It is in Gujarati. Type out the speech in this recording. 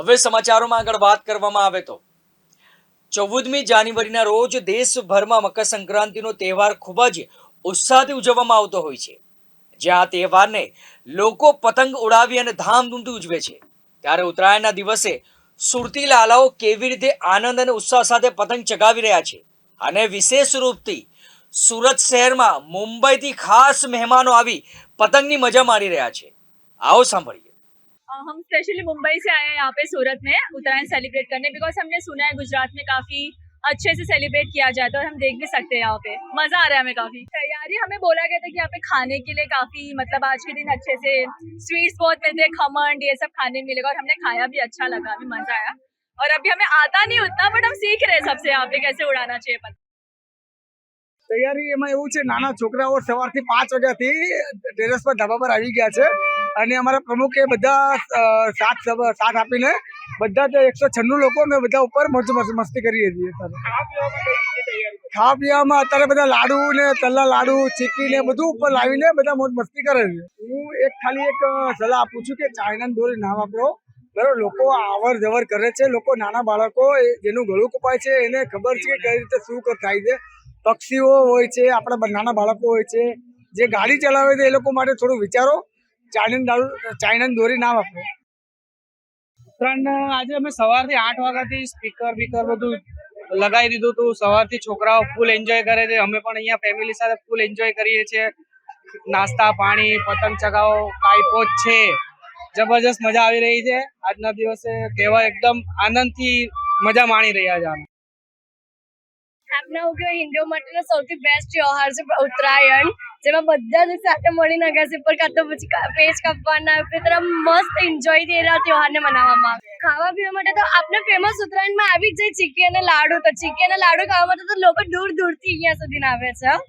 હવે સમાચારોમાં આગળ વાત કરવામાં આવે તો. ચૌદમી જાન્યુઆરીના રોજ દેશભરમાં મકર સંક્રાંતિનો તહેવાર ખૂબ જ ઉત્સાહથી ઉજવવામાં આવતો હોય છે. જ્યાં આ તહેવારને લોકો પતંગ ઉડાવી અને ધામધૂમથી ઉજવે છે. ત્યારે ઉત્તરાયણના દિવસે સુરતી લાલાઓ કેવી રીતે આનંદ અને ઉત્સાહ સાથે પતંગ ચગાવી રહ્યા છે અને વિશેષ રૂપથી સુરત શહેરમાં મુંબઈથી ખાસ મહેમાનો આવી પતંગની મજા માણી રહ્યા છે. આવો સાંભળીએ. हम स्पेशली मुंबई से आए हैं यहाँ पे सूरत में उत्तरायण सेलिब्रेट करने बिकॉज हमने सुना है गुजरात में काफी अच्छे से सेलिब्रेट किया जाता है और हम देख भी सकते हैं यहाँ पे मजा आ रहा है हमें काफी तैयारी हमें बोला गया था कि यहाँ पे खाने के लिए काफी मतलब आज के दिन अच्छे से स्वीट्स बहुत मिलते हैं खमन ये सब खाने मिलेगा और हमने खाया भी अच्छा लगा हमें मजा आया और अभी हमें आता नहीं उतना बट हम सीख रहे हैं सबसे यहाँ पे कैसे उड़ाना चाहिए पतंग તૈયારી એમાં એવું છે નાના છોકરાઓ સવારથી પાંચ વાગ્યાથી ટેરેસ પર ધાબા પર આવી ગયા છે અને અમારા પ્રમુખે બધા સાથ સાથ આપીને બધા જ એકસો છન્નું લોકો અમે બધા ઉપર મોજ મસ્ત- કરીએ છીએ ખાવા પીવામાં અત્યારે બધા લાડુ ને તલ્લા લાડુ, ચીકી ને બધું ઉપર લાવીને બધા મોજ મસ્તી કરે છે. હું એક ખાલી એક સલાહ આપું છું કે ચાઇના દોરી ના વાપરો. બરાબર, લોકો આવર જવર કરે છે. લોકો નાના બાળકો જેનું ગળું કપાય છે, એને ખબર છે કે કઈ રીતે શું થાય છે. પક્ષીઓ હોય છે, આપણા નાના બાળકો હોય છે. જે ગાડી ચલાવે છે એ લોકો માટે થોડું વિચારો. ચાઇના દારૂ ચાઇના દોરી ના વાપરો ઉત્તરાયણ આજે અમે સવારથી આઠ વાગ્યાથી સ્પીકર બીકર બધું લગાવી દીધું હતું. સવારથી છોકરાઓ ફૂલ એન્જોય કરે છે. અમે પણ અહીંયા ફેમિલી સાથે ફૂલ એન્જોય કરીએ છીએ. નાસ્તા, પાણી, પતંગ ચગાવો કાઈપો છે. જબરજસ્ત મજા આવી રહી છે. આજના દિવસે તહેવાર એકદમ આનંદથી મજા માણી રહ્યા છે અમે હું ઉપયોગ હિન્દુઓ માટેનો સૌથી બેસ્ટ ત્યોહાર છે ઉત્તરાયણ, જેમાં બધા જ સાથે મળીને અગાસી પર કાં તો પછી પેચ કાપવાના તરફ મસ્ત એન્જોયથી એના ત્યોહારને મનાવવામાં. આવે ખાવા પીવા માટે તો આપણે ફેમસ ઉત્તરાયણમાં આવી જ જાય ચીકી અને લાડુ. તો ચીકી અને લાડુ ખાવા માટે તો લોકો દૂર દૂરથી અહીંયા સુધી આવે છે.